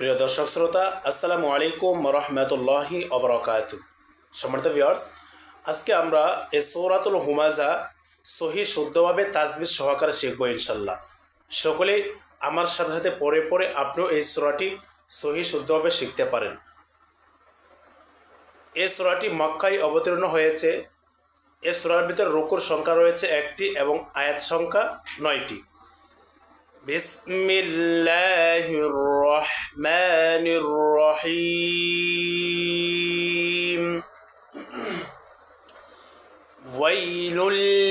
প্রিয় দর্শক শ্রোতা, আসসালামু আলাইকুম রহমতুল্লাহি অবরকাত সম্মানিত ভিউয়ার্স আজকে আমরা এ সৌরাতুল হুমাজা সহি শুদ্ধভাবে তাজবির সহকারে শিখব ইনশাল্লাহ সকলে আমার সাথে সাথে পরে পরে আপনিও এই সোরাটি সহি শুদ্ধভাবে শিখতে পারেন। এই সোরাটি মক্কায় অবতীর্ণ হয়েছে। এ সোরার ভিতরে রুকুর সংখ্যা রয়েছে একটি এবং আয়াত সংখ্যা নয়টি। بسم الله الرحمن الرحيم ويل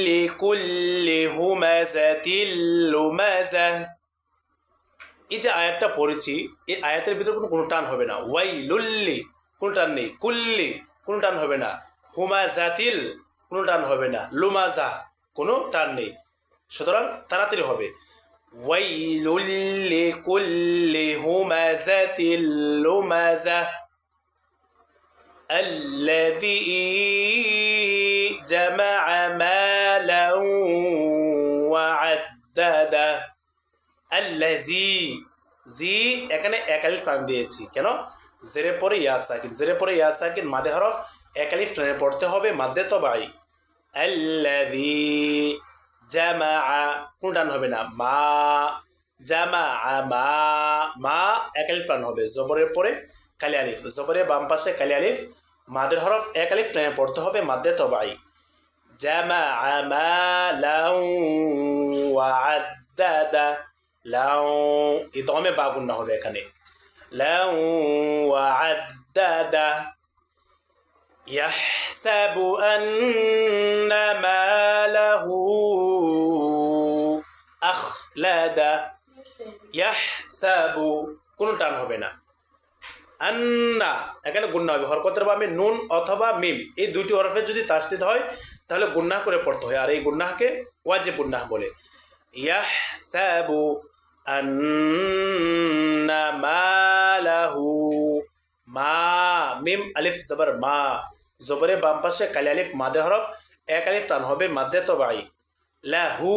لكل همزة لمزة এই যে আয়াতটা পড়েছি এই আয়াতের ভিতরে কোনো কোনো টান হবে না ওয়াই লুল্লি কোনো টান নেই কুল্লি কোনো টান হবে না হুমাজাতিল কোনো টান হবে না লুমাজা কোনো টান নেই সুতরাং তাড়াতাড়ি হবে ويل لكل همزة لمزة الذي جمع مالا وعدده الذي জি এখানে একালিফ টান দিয়েছি কেন জেরে পরে ইয়া সাকিন জেরে পরে ইয়া সাকিন মাদে হরফ একালিফ টানে পড়তে হবে মাদে তবাই আল্লাযী জামা কোনো টান হবে না মা জামা মা মা এক আলিফ টান হবে জবরের পরে কালি আলিফ জবরের বাম পাশে কালি আলিফ মাদের হরফ এক আলিফ টানে পড়তে হবে মাদ্দে তবাই জামা মা লাউ ওয়াদ্দাদা লাউ এই দমে বাগুন না হবে এখানে লাউ ওয়াদ্দাদা يحسب أن ماله আখলাদা ইয়াহসাবু, কোনো টান হবে না। আন্না, এখানে গুন্না হবে। হরকতের বামে নুন অথবা মিম, এই দুটি হরফের যদি তাস্তিদ হয়, তাহলে গুন্না করে পড়তে হয়। আর এই গুন্নাহকে ওয়াজে গুন্নাহ বলে। ইয়াহ সাবু আন্না মালাহু, মা, মিম, আলিফ, জবর, মা। জবরে বাম পাশে কালি, আলিফ, মাদে হরফ, এক আলিফ টান হবে মাদে তবাই লাহু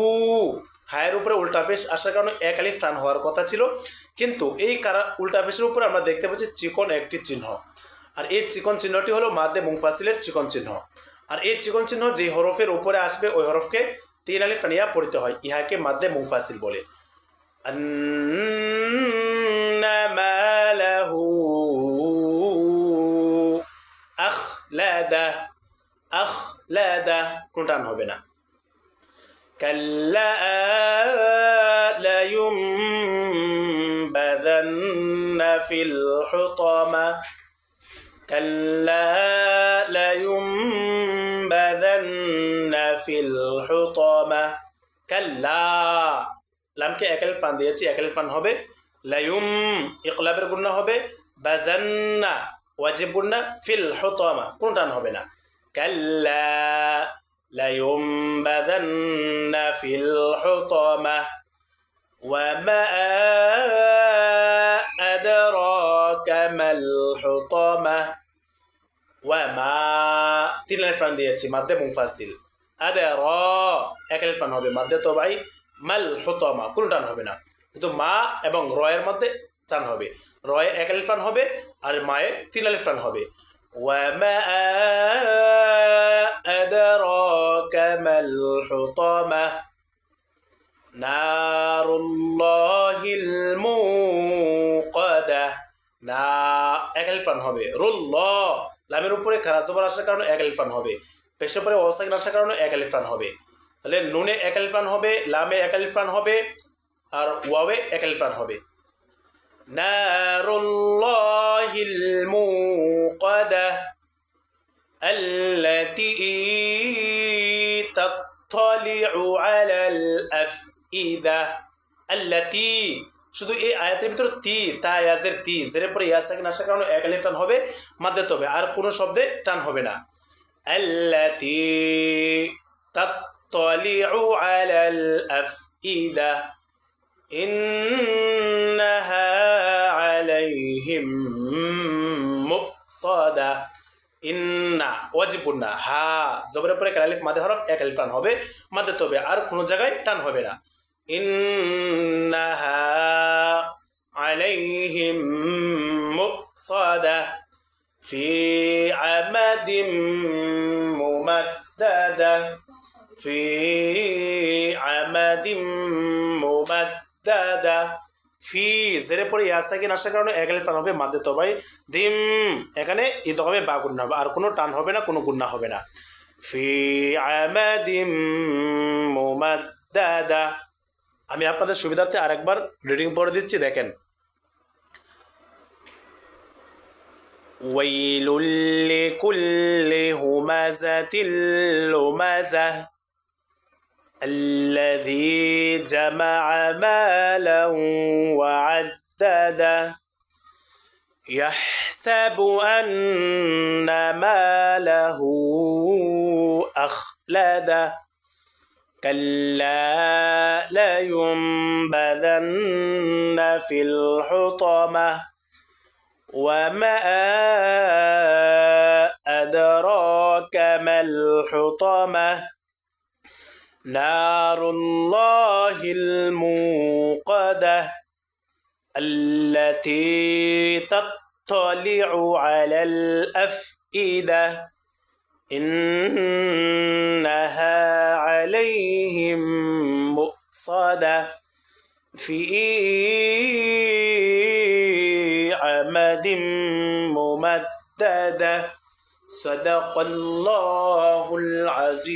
হায়ের উপরে উল্টা পেশ আসার কারণে এক আলিফ টান হওয়ার কথা ছিল। কিন্তু এই কারা উল্টা পেশের উপরে আমরা দেখতে পাচ্ছি চিকন একটি চিহ্ন। আর এই চিকন চিহ্নটি হলো মাদে মুংফাসিলের চিকন চিহ্ন। আর এই চিকন চিহ্ন যে হরফের উপরে আসবে, ওই হরফকে তিন আলিফ টানিয়া পড়তে হয়। ইহাকে মাদে মুংফাসিল বলে। আখলাদা আখলাদা কোনো টান হবে না। কাল্লা লায়ুমবাদান্না ফিল হুতামা কাল্লা লায়ুমবাদান্না ফিল হুতামা কাল্লা লামকে একাল ফান দিয়েছি একাল ফান হবে লায়ুম ইকলাবের গুণা হবে বাজান্না ওয়াজিব গুন্না ফিল হুতামা কোনো টান হবে না কাল্লা লায়ুমবাদান্না ফিল হুতামা وما أدراك ما الحطمة وما তিন লাইন ফান দিয়েছি মাদ্দে মুংফাসিল আদে র এক লাইন ফান হবে মাদ্দে তো ভাই মাল হুতমা কোনো টান হবে না কিন্তু মা এবং রয়ের মধ্যে টান হবে রয়ে এক আলিফ টান হবে আর মায়ে তিন আলিফ টান হবে وما أدراك ما الحطمة نار الله الموقدة না এক আলিফ টান হবে রুল্ল লামের উপরে খারাপ জবর আসার কারণে এক আলিফ টান হবে পেশের উপরে ওয়াসাকিন আসার কারণে এক আলিফ টান হবে তাহলে নুনে এক আলিফ টান হবে লামে এক আলিফ টান হবে আর ওয়াবে এক আলিফ টান হবে نار الله الموقدة التي تطلع على الأفئدة التي শুধু এই আয়াতের ভিতরে তি তা ইয়াজের তি জের পরে ইয়াজ থাকে আসার কারণে এক আলিফ টান হবে মাদ্দে তবে আর কোনো শব্দে টান হবে না আল্লাতি তাত্তালিউ আলাল আফইদা إنها عليهم مؤصدة ইন্না ওয়াজিব না হা জবরের পরে কালিফ মাদে হরফ এক আলিফ টান হবে মাদে তবে আর কোনো জায়গায় টান হবে না ইন্নাহা عليهم مؤصدة في عمد ممددة في দা দা, ফি, জেরে পরে ইয়াজ সাকিন আসার কারণে এক টান হবে মাদে তবাই। দিম, এখানে ঈদ হবে, বা গুন্না হবে, আর কোনো টান হবে না, কোনো গুন্না হবে না। ফি আমাদিম মুমাদ্দাদা। আমি আপনাদের সুবিধার্থে আরেকবার রিডিং পড়ে দিচ্ছি, দেখেন। ওয়াইলুল লিকুল্লি হুমাযাতিল লুমাযাহ الذي جمع مالا وعدده. يحسب أن ماله أخلده. كلا لينبذن في الحطمة. وما أدراك ما الحطمة؟ نار الله الموقدة التي تطلع على الأفئدة. إنها عليهم مؤصدة في عمد ممددة. صدق الله العظيم.